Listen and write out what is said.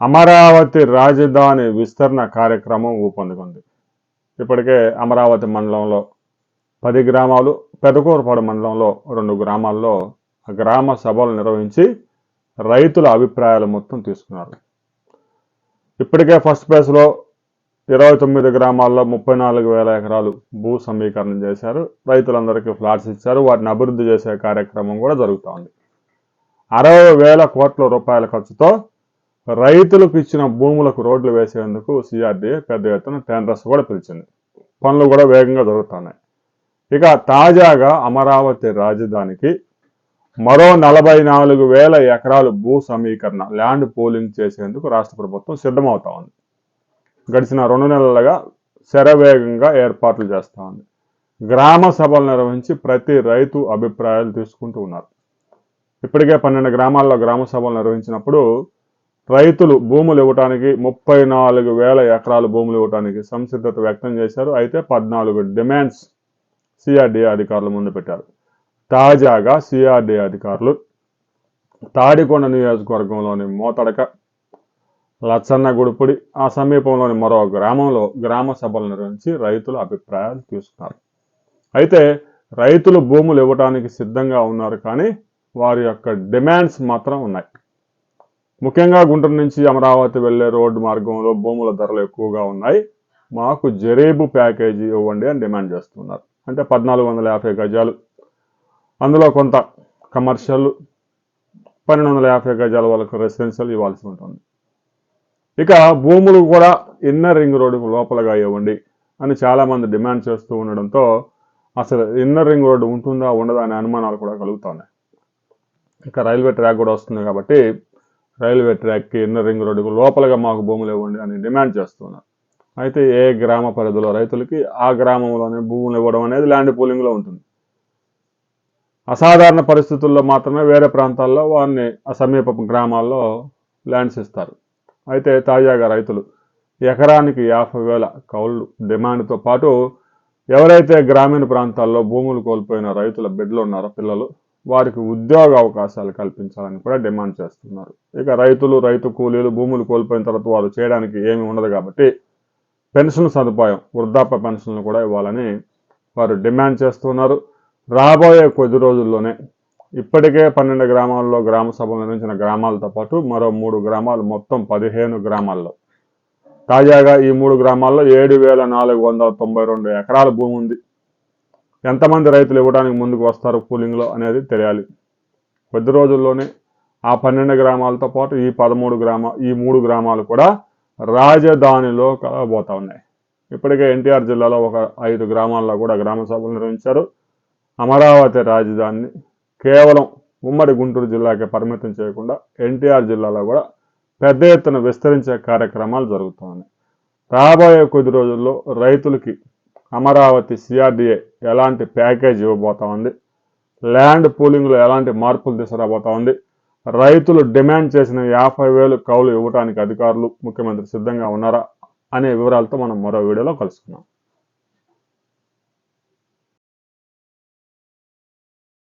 అమరావతి రాజధాని విస్తరణ కార్యక్రమం ఊపందుకుంది ఇప్పటికే అమరావతి మండలంలో పది గ్రామాలు పెదకూరపాడు మండలంలో రెండు గ్రామాల్లో గ్రామ సభలు నిర్వహించి రైతుల అభిప్రాయాలు మొత్తం తీసుకున్నారు. ఇప్పటికే ఫస్ట్ ఫేజ్లో ఇరవై తొమ్మిది గ్రామాల్లో ముప్పై నాలుగు వేల ఎకరాలు భూ సమీకరణం చేశారు. రైతులందరికీ ఫ్లాట్స్ ఇచ్చారు. వాటిని అభివృద్ధి చేసే కార్యక్రమం కూడా జరుగుతోంది. అరవై వేల కోట్ల రూపాయల ఖర్చుతో రైతులకు ఇచ్చిన భూములకు రోడ్లు వేసేందుకు సిఆర్డీఏ పెద్ద ఎత్తున టెండర్స్ కూడా పిలిచింది. పనులు కూడా వేగంగా జరుగుతున్నాయి. ఇక తాజాగా అమరావతి రాజధానికి మరో నలభై నాలుగు వేల ఎకరాలు భూ సమీకరణ ల్యాండ్ పోలింగ్ చేసేందుకు రాష్ట్ర ప్రభుత్వం సిద్ధమవుతా ఉంది. గడిచిన రెండు నెలలుగా శరవేగంగా ఏర్పాట్లు చేస్తూ ఉంది. గ్రామ సభలు నిర్వహించి ప్రతి రైతు అభిప్రాయాలు తీసుకుంటూ ఉన్నారు. ఇప్పటికే పన్నెండు గ్రామాల్లో గ్రామ సభలు నిర్వహించినప్పుడు రైతులు భూములు ఇవ్వటానికి ముప్పై నాలుగు వేల ఎకరాలు భూములు ఇవ్వటానికి సంసిద్ధత వ్యక్తం చేశారు. అయితే పద్నాలుగు డిమాండ్స్ సిఆర్డీఏ అధికారులు ముందు పెట్టారు. తాజాగా సిఆర్డీఏ అధికారులు తాడికొండ నియోజకవర్గంలోని మోతడక లచ్చన్న గుడిపుడి ఆ సమీపంలోని మరో గ్రామంలో గ్రామ సభలు నిర్వహించి రైతుల అభిప్రాయాలు తీసుకున్నారు. అయితే రైతులు భూములు ఇవ్వడానికి సిద్ధంగా ఉన్నారు కానీ వారి యొక్క డిమాండ్స్ మాత్రం ఉన్నాయి. ముఖ్యంగా గుంటూరు నుంచి అమరావతి వెళ్ళే రోడ్డు మార్గంలో భూముల ధరలు ఎక్కువగా ఉన్నాయి. మాకు జరేబు ప్యాకేజీ ఇవ్వండి అని డిమాండ్ చేస్తున్నారు. అంటే పద్నాలుగు వందల యాభై గజాలు. అందులో కొంత కమర్షియల్ పన్నెండు వందల యాభై గజాల వరకు రెసిడెన్షియల్ ఇవ్వాల్సి ఉంటుంది. ఇక భూములు కూడా ఇన్నర్ రింగ్ రోడ్డుకు లోపలగా ఇవ్వండి అని చాలామంది డిమాండ్ చేస్తూ ఉండడంతో అసలు ఇన్నర్ రింగ్ రోడ్డు ఉంటుందా ఉండదా అనే అనుమానాలు కూడా కలుగుతున్నాయి ఇక రైల్వే ట్రాక్ కూడా వస్తుంది కాబట్టి రైల్వే ట్రాక్కి ఇన్నర్ రింగ్ రోడ్డుకు లోపలగా మాకు భూములు ఇవ్వండి అని డిమాండ్ చేస్తున్నారు. అయితే ఏ గ్రామ పరిధిలో రైతులకి ఆ గ్రామంలోనే భూములు ఇవ్వడం అనేది ల్యాండ్ పూలింగ్లో ఉంటుంది. అసాధారణ పరిస్థితుల్లో మాత్రమే వేరే ప్రాంతాల్లో వారిని సమీప గ్రామాల్లో ల్యాండ్స్ ఇస్తారు. అయితే తాజాగా రైతులు ఎకరానికి యాభై వేల కౌళ్ళు డిమాండ్తో పాటు ఎవరైతే గ్రామీణ ప్రాంతాల్లో భూములు కోల్పోయిన రైతుల బిడ్డలు ఉన్నారో పిల్లలు వారికి ఉద్యోగ అవకాశాలు కల్పించాలని కూడా డిమాండ్ చేస్తున్నారు. ఇక రైతులు రైతు కూలీలు భూములు కోల్పోయిన తర్వాత వారు చేయడానికి ఏమీ ఉండదు కాబట్టి పెన్షన్ సదుపాయం వృద్ధాప్య పెన్షన్లు కూడా ఇవ్వాలని వారు డిమాండ్ చేస్తున్నారు. రాబోయే కొద్ది రోజుల్లోనే ఇప్పటికే పన్నెండు గ్రామాల్లో గ్రామ సభలు నిర్మించిన గ్రామాలతో పాటు మరో మూడు గ్రామాలు మొత్తం పదిహేను గ్రామాల్లో. తాజాగా ఈ మూడు గ్రామాల్లో ఏడు వేల నాలుగు వందల తొంభై రెండు ఎకరాల భూమి ఉంది. ఎంతమంది రైతులు ఇవ్వడానికి ముందుకు వస్తారు కూలింగ్లో అనేది తెలియాలి. కొద్ది రోజుల్లోనే ఆ పన్నెండు గ్రామాలతో పాటు ఈ పదమూడు గ్రామ ఈ మూడు గ్రామాలు కూడా రాజధానిలో కలగబోతా ఉన్నాయి. ఇప్పటికే ఎన్టీఆర్ జిల్లాలో ఒక ఐదు గ్రామాల్లో కూడా గ్రామ సభలు నిర్వహించారు. అమరావతి రాజధానిని కేవలం ఉమ్మడి గుంటూరు జిల్లాకే పరిమితం చేయకుండా ఎన్టీఆర్ జిల్లాలో కూడా పెద్ద ఎత్తున విస్తరించే కార్యక్రమాలు జరుగుతున్నాయి రాబోయే కొద్ది రోజుల్లో రైతులకి అమరావతి సిఆర్డిఏ ఎలాంటి ప్యాకేజ్ ఇవ్వబోతా ఉంది? ల్యాండ్ పూలింగ్లో ఎలాంటి మార్పులు తీసుకురాబోతా ఉంది? రైతులు డిమాండ్ చేసిన యాభై వేలు కౌలు ఇవ్వడానికి అధికారులు ముఖ్యమంత్రి సిద్ధంగా ఉన్నారా? అనే వివరాలతో మనం మరో వీడియోలో కలుసుకున్నాం